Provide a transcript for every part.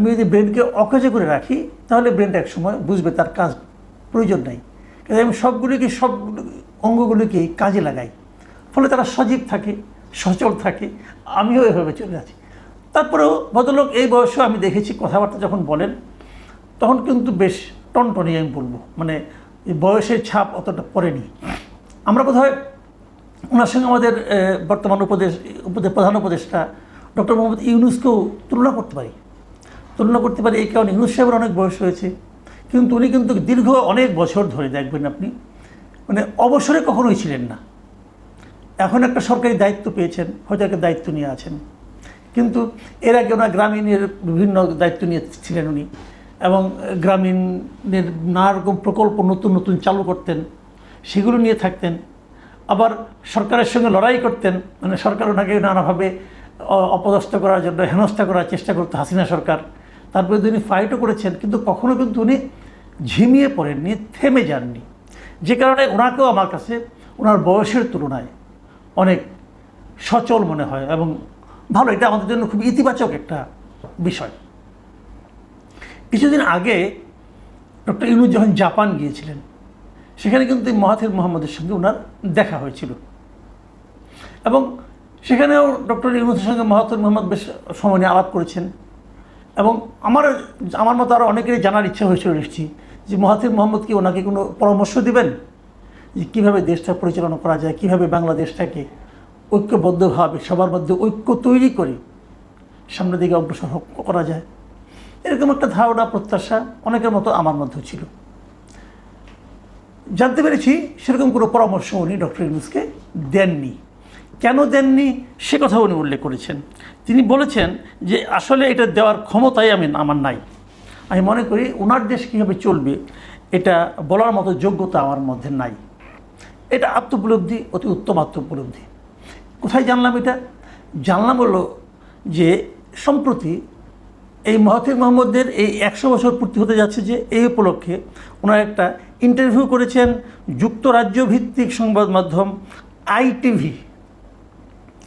আমি যদি ব্রেনকে অকেজে করে রাখি, তাহলে ব্রেনটা এক সময় বুঝবে তার কাজ প্রয়োজন নেই। কিন্তু আমি সবগুলিকে, সব অঙ্গগুলিকে কাজে লাগাই। ফলে তারা সজীব থাকে, সচল থাকে। আমিও এভাবে চলে আছি। তারপরেও ভদ্রলোক এই বয়সেও আমি দেখেছি, কথাবার্তা যখন বলেন, তখন কিন্তু বেশ টনটনি আমি বলব। মানে বয়সের ছাপ অতটা পড়েনি। আমরা বোধহয় ওনার সঙ্গে আমাদের বর্তমান উপদেশ উপদেশ প্রধান উপদেষ্টা ডক্টর মোহাম্মদ ইউনুসকেও তুলনা করতে পারি। তুলনা করতে পারি, এই কারণে ইউনুস সাহেবের অনেক বয়স হয়েছে। কিন্তু উনি কিন্তু দীর্ঘ অনেক বছর ধরে দেখবেন আপনি মানে অবসরে কখনোই ছিলেন না। এখন একটা সরকারি দায়িত্ব পেয়েছেন, হয়তো একটা দায়িত্ব নিয়ে আছেন। কিন্তু এর আগে ওনার গ্রামীণের বিভিন্ন দায়িত্ব নিয়ে ছিলেন উনি, এবং গ্রামীণের নানা রকম প্রকল্প নতুন নতুন চালু করতেন, সেগুলো নিয়ে থাকতেন। আবার সরকারের সঙ্গে লড়াই করতেন মানে সরকার ওনাকে নানাভাবে অপদস্থ করার জন্য হেনস্থা করার চেষ্টা করতো হাসিনা সরকার। তারপরে তিনি ফাইটও করেছেন, কিন্তু কখনও কিন্তু উনি ঝিমিয়ে পড়েননি, থেমে যাননি। যে কারণে ওনাকেও আমার কাছে, ওনার বয়সের তুলনায় অনেক সচল মনে হয় এবং ভালো, এটা আমাদের জন্য খুব ইতিবাচক একটা বিষয়। কিছুদিন আগে ডক্টর ইউনুস যখন জাপান গিয়েছিলেন, সেখানে কিন্তু মহাথির মোহাম্মদের সঙ্গে ওনার দেখা হয়েছিল। এবং সেখানেও ডক্টর ইউনুসের সঙ্গে মাহাতুর মোহাম্মদ বেশ সময় নিয়ে আলাপ করেছেন। এবং আমার আমার মতো আরও অনেকেরই জানার ইচ্ছা হয়েছিল নিশ্চয়ই যে মহাথির মোহাম্মদ কি ওনাকে কোনো পরামর্শ দিবেন? যে কীভাবে দেশটা পরিচালনা করা যায়, কীভাবে বাংলাদেশটাকে ঐক্যবদ্ধভাবে সবার মধ্যে ঐক্য তৈরি করে সামনের দিকে অগ্রসর করা যায়। এরকম একটা ধারণা, প্রত্যাশা অনেকের মতো আমার মধ্যেও ছিল। জানতে পেরেছি সেরকম কোনো পরামর্শ উনি ডক্টর ইউনুসকে দেননি। কেন দেননি? সে কথা উনি উল্লেখ করেছেন। তিনি বলেছেন যে, আসলে এটা দেওয়ার ক্ষমতাই আমি, আমার নাই। আমি মনে করি ওনার দেশ কীভাবে চলবে, এটা বলার মতো যোগ্যতা আমার মধ্যে নাই। এটা আত্মোপলব্ধি, অতি উত্তম আত্মোপলব্ধি। কোথায় জানলাম এটা? জানলাম হলো যে, সম্প্রতি এই মহাতির মোহাম্মদের এই একশো বছর পূর্তি হতে যাচ্ছে যে, এই উপলক্ষে ওনার একটা ইন্টারভিউ করেছেন যুক্তরাজ্য ভিত্তিক সংবাদ মাধ্যম আইটিভি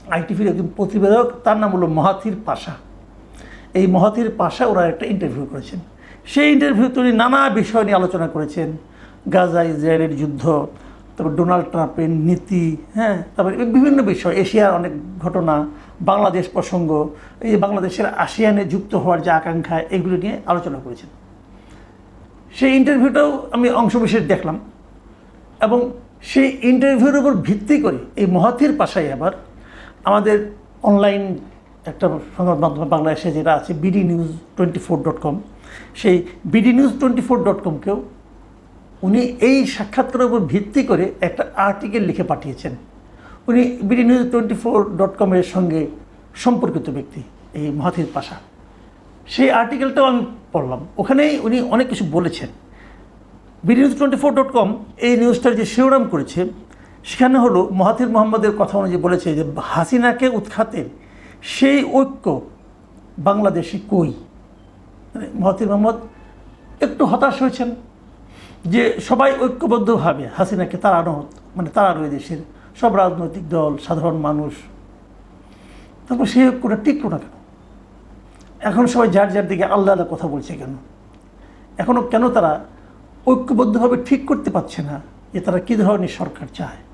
আইটিভির একজন প্রতিবেদক, তার নাম হলো মহাথির পাশা। এই মহাথির পাশা ওরা একটা ইন্টারভিউ করেছেন। সেই ইন্টারভিউতে উনি নানা বিষয় নিয়ে আলোচনা করেছেন। গাজা, ইসরায়েলের যুদ্ধ, তারপর ডোনাল্ড ট্রাম্পের নীতি হ্যাঁ তারপরে বিভিন্ন বিষয়, এশিয়ার অনেক ঘটনা, বাংলাদেশ প্রসঙ্গ, এই যে বাংলাদেশের আসিয়ানে যুক্ত হওয়ার যে আকাঙ্ক্ষা, এগুলো নিয়ে আলোচনা করেছেন। সেই ইন্টারভিউটাও আমি অংশবিশেষ দেখলাম। এবং সেই ইন্টারভিউর উপর ভিত্তি করে এই মহাথির পাশায় আবার আমাদের অনলাইন একটা সংবাদ মাধ্যম বাংলাদেশে যেটা আছে BD news twenty four dot com সেই BD news twenty four dot কমকেও উনি এই সাক্ষাৎকারের উপর ভিত্তি করে একটা আর্টিকেল লিখে পাঠিয়েছেন। উনি BD news twenty four dot কমের সঙ্গে সম্পর্কিত ব্যক্তি, এই মহাথির পাশা। সেই আর্টিকেলটাও আমি পড়লাম। ওখানেই উনি অনেক কিছু বলেছেন। BD news twenty four dot com এই নিউজটার যে শিরোনাম করেছে সেখানে হলো মহাতির মোহাম্মদের কথা অনুযায়ী বলেছে যে হাসিনাকে উৎখাতের সেই ঐক্য বাংলাদেশি কই? মানে মহাথির মোহাম্মদ একটু হতাশ হয়েছেন যে সবাই ঐক্যবদ্ধভাবে হাসিনাকে তাড়ানো মানে তাড়ানো দেশের সব রাজনৈতিক দল, সাধারণ মানুষ। তারপর সেই ঐক্যটা টিকলো না কেন? এখন সবাই যার যার দিকে আল্লাহ আল্লাহ কথা বলছে কেন? এখনও কেন তারা ঐক্যবদ্ধভাবে ঠিক করতে পারছে না যে তারা কী ধরনের সরকার চায়?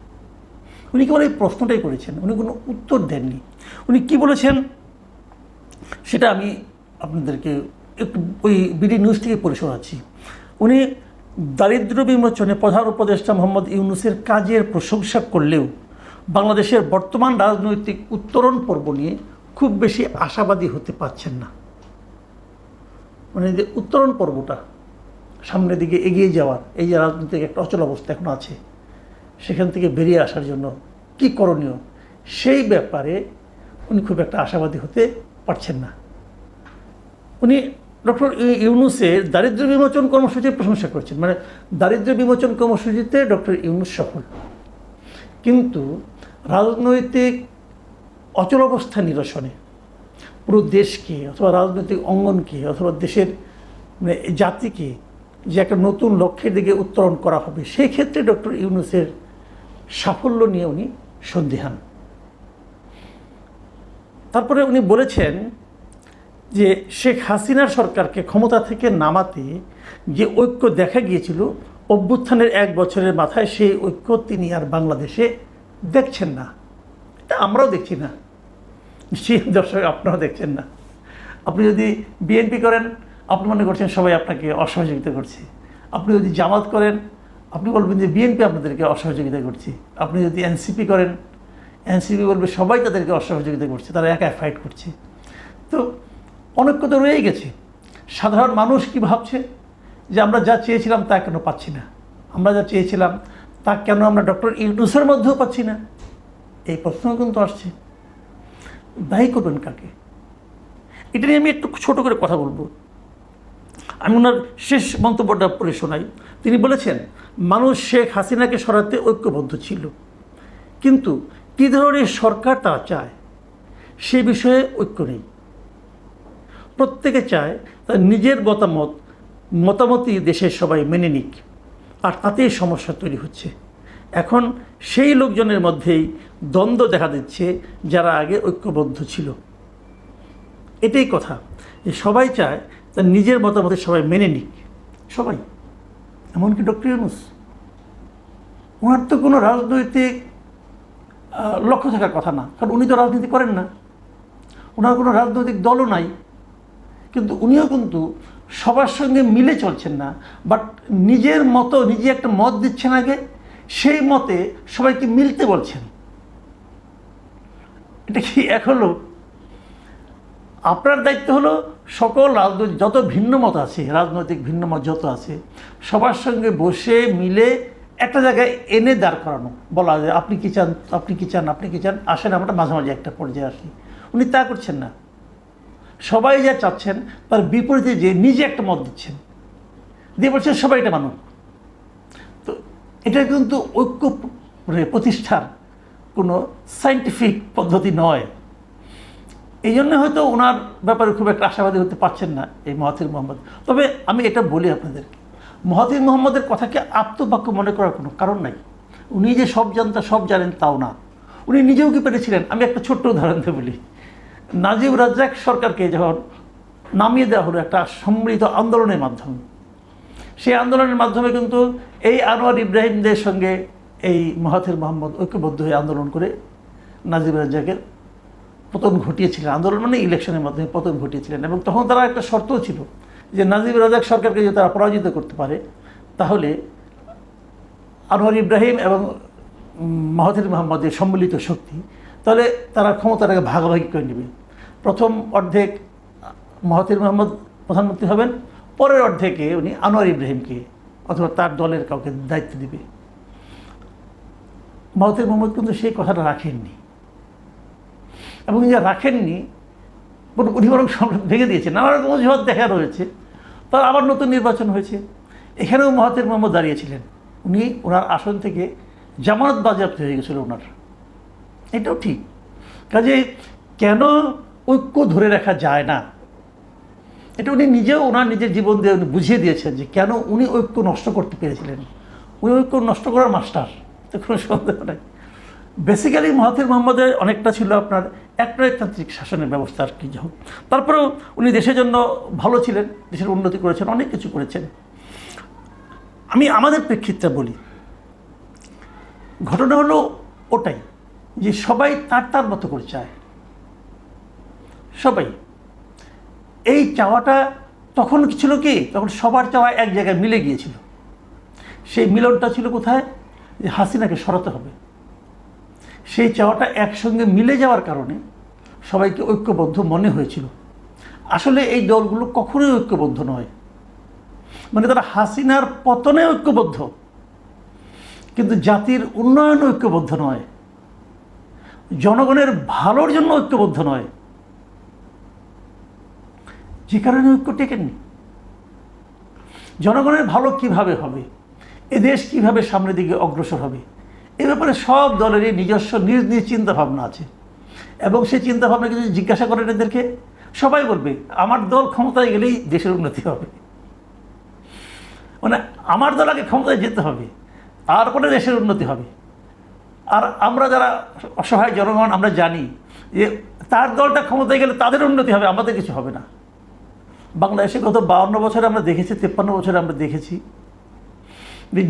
উনি কেবল এই প্রশ্নটাই করেছেন, উনি কোনো উত্তর দেননি। উনি কি বলেছেন সেটা আমি আপনাদেরকে একটু ওই বিডি নিউজ থেকে পড়ে শোনাচ্ছি। উনি দারিদ্র বিমোচনে প্রধান উপদেষ্টা মোহাম্মদ ইউনুসের কাজের প্রশংসা করলেও বাংলাদেশের বর্তমান রাজনৈতিক উত্তরণ পর্ব নিয়ে খুব বেশি আশাবাদী হতে পারছেন না। মানে যে উত্তরণ পর্বটা সামনের দিকে এগিয়ে যাওয়ার, এই যে রাজনৈতিক একটা অচল অবস্থা এখন আছে সেখান থেকে বেরিয়ে আসার জন্য কি করণীয়? সেই ব্যাপারে উনি খুব একটা আশাবাদী হতে পারছেন না। উনি ডক্টর ইউনুসের দারিদ্র বিমোচন কর্মসূচির প্রশংসা করেছেন। মানে দারিদ্র বিমোচন কর্মসূচিতে ডক্টর ইউনুস সফল। কিন্তু রাজনৈতিক অচল অবস্থা নিরসনে পুরো দেশকে অথবা রাজনৈতিক অঙ্গনকে অথবা দেশের মানে জাতিকে যে একটা নতুন লক্ষ্যের দিকে উত্তরণ করা হবে, সেই ক্ষেত্রে ডক্টর ইউনুসের সাফল্য নিয়ে উনি সন্দিহান তারপরে উনি বলেছেন যে শেখ হাসিনার সরকারকে ক্ষমতা থেকে নামাতে যে ঐক্য দেখা গিয়েছিল, অভ্যুত্থানের এক বছরের মাথায় সেই ঐক্য তিনি আর বাংলাদেশে দেখছেন না। এটা আমরাও দেখছি না। নিশ্চয়ই দর্শক আপনারাও দেখছেন না। আপনি যদি বিএনপি করেন, আপনি মনে করছেন সবাই আপনাকে অসহযোগিতা করছে। আপনি যদি জামাত করেন আপনি বলবেন যে বিএনপি আপনাদেরকে অসহযোগিতা করছে। আপনি যদি এনসিপি করেন, এনসিপি বলবে সবাই তাদেরকে অসহযোগিতা করছে, তারা একা ফাইট করছে। তো অনৈক্য তো রয়েই গেছে। সাধারণ মানুষ কি ভাবছে? যে আমরা যা চেয়েছিলাম তা কেন পাচ্ছি না? আমরা যা চেয়েছিলাম তা কেন আমরা ডক্টর ইউনুসের মধ্যেও পাচ্ছি না? এই প্রশ্ন কিন্তু আসছে। দায়ী করবেন কাকে? এটা নিয়ে আমি একটু ছোট করে কথা বলব। আমি ওনার শেষ মন্তব্যটা পড়ে শোনাই। তিনি বলেছেন মানুষ শেখ হাসিনাকে সরাতে ঐক্যবদ্ধ ছিল। কিন্তু কী ধরনের সরকার তারা চায়, সে বিষয়ে ঐক্য নেই। প্রত্যেকে চায় তার নিজের মতামত, মতামতই দেশের সবাই মেনে নিক, আর তাতেই সমস্যা তৈরি হচ্ছে। এখন সেই লোকজনের মধ্যেই দ্বন্দ্ব দেখা দিচ্ছে যারা আগে ঐক্যবদ্ধ ছিল। এটাই কথা। যে সবাই চায় তার নিজের মতামতে সবাই মেনে নিক। সবাই। এমনকি ডক্টর ইউনুস ওনার তো কোনো রাজনৈতিক লক্ষ্য থাকার কথা না, কারণ উনি তো রাজনীতি করেন না। ওনার কোনো রাজনৈতিক দলও নাই। কিন্তু উনিও কিন্তু সবার সঙ্গে মিলে চলছেন না। বাট নিজের মতো, নিজে একটা মত দিচ্ছেন আগে, সেই মতে সবাইকে মিলতে বলছেন। এটা কি এক হলো আপনার দায়িত্ব হলো সকল রাজনৈতিক, যত ভিন্ন মত আছে, রাজনৈতিক ভিন্ন মত যত আছে, সবার সঙ্গে বসে মিলে একটা জায়গায় এনে দাঁড় করানো। বলা যায়, আপনি কি চান, আপনি কি চান, আপনি কি চান? আসেন, আমরা মাঝে মাঝে একটা পর্যায়ে আসি। উনি তা করছেন না। সবাই যা চাচ্ছেন, তার বিপরীতে যে নিজে একটা মত দিচ্ছেন। দিয়ে বলছেন, সবাই এটা মানুক। তো এটা কিন্তু ঐক্য প্রতিষ্ঠার কোনো সাইন্টিফিক পদ্ধতি নয়। এই জন্য হয়তো ওনার ব্যাপারে খুব একটা আশাবাদী হতে পারছেন না এই মহাতির মোহাম্মদ। তবে আমি এটা বলি আপনাদেরকে মহাতির মোহাম্মদের কথাকে আপ্তবাক্য মনে করার কোনো কারণ নাই। উনি যে সব জানতা, সব জানেন তাও না। উনি নিজেও কি পেরেছিলেন? আমি একটা ছোট্ট উদাহরণ দিয়ে বলি। নাজিব রাজ্জাক সরকারকে যখন নামিয়ে দেওয়া হলো একটা সম্মিলিত আন্দোলনের মাধ্যমে, সেই আন্দোলনের মাধ্যমে কিন্তু এই আনোয়ার ইব্রাহিমদের সঙ্গে এই মহাথির মোহাম্মদ ঐক্যবদ্ধ হয়ে আন্দোলন করে নাজিব রাজ্জাকের পতন ঘটিয়েছিলেন আন্দোলন মানে ইলেকশনের মাধ্যমে পতন ঘটিয়েছিলেন এবং তখন তারা একটা শর্তও ছিল যে নাজিব রাজাক সরকারকে যদি তারা পরাজিত করতে পারে তাহলে আনোয়ার ইব্রাহিম এবং উম, মাহাথির মোহাম্মদের সম্মিলিত শক্তি তাহলে তারা ক্ষমতাটাকে ভাগাভাগি করে নেবে। প্রথম অর্ধেক মাহাথির মোহাম্মদ প্রধানমন্ত্রী হবেন পরের অর্ধেকে উনি আনোয়ার ইব্রাহিমকে অথবা তার দলের কাউকে দায়িত্ব দিবে। মাহাথির মোহাম্মদ কিন্তু সেই কথাটা রাখেননি। এবং যা রাখেননি উনি সব ভেঙে দিয়েছে। নানা রকম অজুহাত দেখা রয়েছে। তার আবার নতুন নির্বাচন হয়েছে। এখানেও মহাতির মোহাম্মদ দাঁড়িয়েছিলেন। উনি ওনার আসন থেকে জামানত বাজেয়াপ্ত হয়ে গেছিল ওনার। এটাও ঠিক। কাজে কেন ঐক্য ধরে রাখা যায় না? এটা উনি নিজেও ওনার নিজের জীবন দিয়ে উনি বুঝিয়ে দিয়েছেন যে কেন উনি ঐক্য নষ্ট করতে পেরেছিলেন। উনি ঐক্য নষ্ট করার মাস্টার। তো কোনো সন্দেহ নাই। বেসিক্যালি মহাতির মোহাম্মদের অনেকটা ছিল আপনার একনায়কতান্ত্রিক শাসনের ব্যবস্থা আর কি হোক। তারপরেও উনি দেশের জন্য ভালো ছিলেন, দেশের উন্নতি করেছেন, অনেক কিছু করেছেন। আমি আমাদের প্রেক্ষিতটা বলি, ঘটনা হলো ওটাই যে সবাই তার তার মতো করে চায়। সবাই। এই চাওয়াটা তখন ছিল কি? তখন সবার চাওয়া এক জায়গায় মিলে গিয়েছিল। সেই মিলনটা ছিল কোথায়? যে হাসিনাকে সরাতে হবে। সেই চাওয়াটা একসঙ্গে মিলে যাওয়ার কারণে সবাইকে ঐক্যবদ্ধ মনে হয়েছিল। আসলে এই দলগুলো কখনোই ঐক্যবদ্ধ নয়। মানে তারা হাসিনার পতনে ঐক্যবদ্ধ। কিন্তু জাতির উন্নয়ন ঐক্যবদ্ধ নয়। জনগণের ভালোর জন্য ঐক্যবদ্ধ নয়। যে কারণে ঐক্য টেকেননি। জনগণের ভালো কীভাবে হবে? এ দেশ কীভাবে সামনের দিকে অগ্রসর হবে? এ ব্যাপারে সব দলেরই নিজস্ব নিজ নিজ চিন্তাভাবনা আছে। এবং সেই চিন্তাভাবনা যদি জিজ্ঞাসা করেন এদেরকে, সবাই বলবে, আমার দল ক্ষমতায় গেলেই দেশের উন্নতি হবে। মানে আমার দল আগে ক্ষমতায় যেতে হবে, তারপরে দেশের উন্নতি হবে। আর আমরা যারা অসহায় জনগণ, আমরা জানি যে তার দলটা ক্ষমতায় গেলে তাদের উন্নতি হবে, আমাদের কিছু হবে না। বাংলাদেশে গত বাউন্ন বছরে আমরা দেখেছি, তেপ্পান্ন বছরে আমরা দেখেছি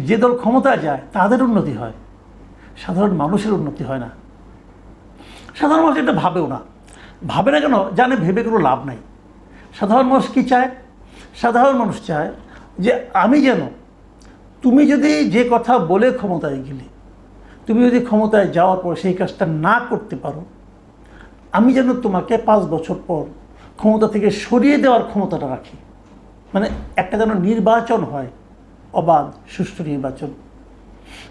যে দল ক্ষমতায় যায়, তাদের উন্নতি হয়। সাধারণ মানুষের উন্নতি হয় না। সাধারণ মানুষ এটা ভাবেও না। ভাবে না কেন? জানে, ভেবে কোনো লাভ নাই। সাধারণ মানুষ কী চায়? সাধারণ মানুষ চায় যে, আমি যেন, তুমি যদি যে কথা বলে ক্ষমতায় গেলে, তুমি যদি ক্ষমতায় যাওয়ার পর সেই কাজটা না করতে পারো, আমি যেন তোমাকে পাঁচ বছর পর ক্ষমতা থেকে সরিয়ে দেওয়ার ক্ষমতাটা রাখি। মানে একটা যেন নির্বাচন হয়, অবাধ, সুষ্ঠু নির্বাচন।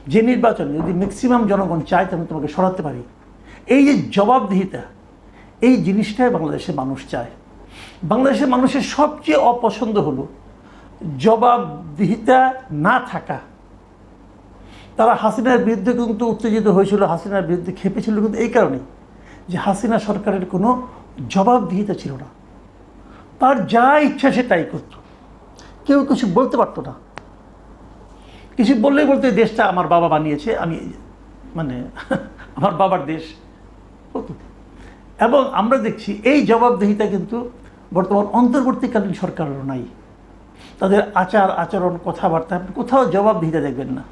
যে নির্বাচন যদি ম্যাক্সিমাম জনগণ চায় তো আমি তোমাকে সরাতে পারি। এই যে জবাবদিহিতা, এই জিনিসটাই বাংলাদেশের মানুষ চায়। বাংলাদেশের মানুষের সবচেয়ে অপছন্দ হলো জবাবদিহিতা না থাকা। তারা হাসিনার বিরুদ্ধে কিন্তু উত্তেজিত হয়েছিল, হাসিনার বিরুদ্ধে খেপেছিল কিন্তু এই কারণেই যে হাসিনা সরকারের কোনো জবাবদিহিতা ছিল না। তার যা ইচ্ছা সে তাই করত। কেউ কিছু বলতে পারতো না। কিছু বললেই বলতে দেশটা আমার বাবা বানিয়েছে, আমি মানে আমার বাবার দেশ। এবং আমরা দেখছি এই জবাবদিহিতা কিন্তু বর্তমান অন্তর্বর্তীকালীন সরকারেরও নাই। তাদের আচার, আচরণ, কথাবার্তা আপনি কোথাও জবাবদিহিতা দেখবেন না।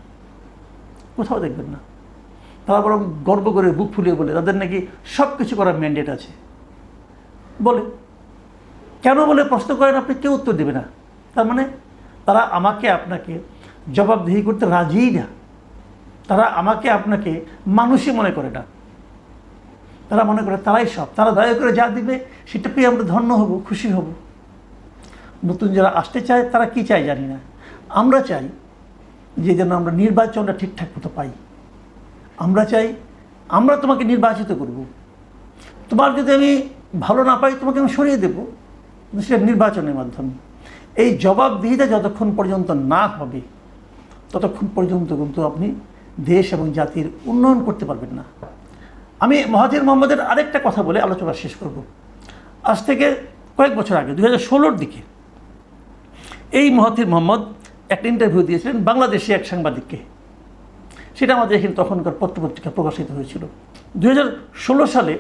কোথাও দেখবেন না। তারা বরং গর্ব করে বুক ফুলিয়ে বলে, তাদের নাকি সব কিছু করার ম্যান্ডেট আছে। বলে, কেন বলে প্রশ্ন করেন আপনি? কেউ উত্তর দেবে না। তার মানে তারা আমাকে, আপনাকে জবাবদিহি করতে রাজিই না। তারা আমাকে আপনাকে মানুষই মনে করে না। তারা মনে করে তারাই সব। তারা দয়া করে যা দিবে, সেটা পেয়ে আমরা ধন্য হব, খুশি হব। নতুন যারা আসতে চায়, তারা কি চায় জানি না। আমরা চাই যে যেন আমরা নির্বাচনটা ঠিকঠাক মতো পাই। আমরা চাই আমরা তোমাকে নির্বাচিত করব। তোমার যদি আমি ভালো না পাই, তোমাকে আমি সরিয়ে দেবো। সেটা নির্বাচনের মাধ্যমে। এই জবাবদিহিতা যতক্ষণ পর্যন্ত না হবে ততক্ষণ পর্যন্ত কিন্তু আপনি দেশ এবং জাতির উন্নয়ন করতে পারবেন না। আমি মহাজির মোহাম্মদের আরেকটা কথা বলে আলোচনা শেষ করব। আজ থেকে কয়েক বছর আগে দু হাজার দিকে, এই মহাতির মোহাম্মদ একটা ইন্টারভিউ দিয়েছিলেন বাংলাদেশে এক সাংবাদিককে। সেটা আমাদের এখানে তখনকার পত্রপত্রিকা প্রকাশিত হয়েছিল। দুই হাজার ষোলো সালে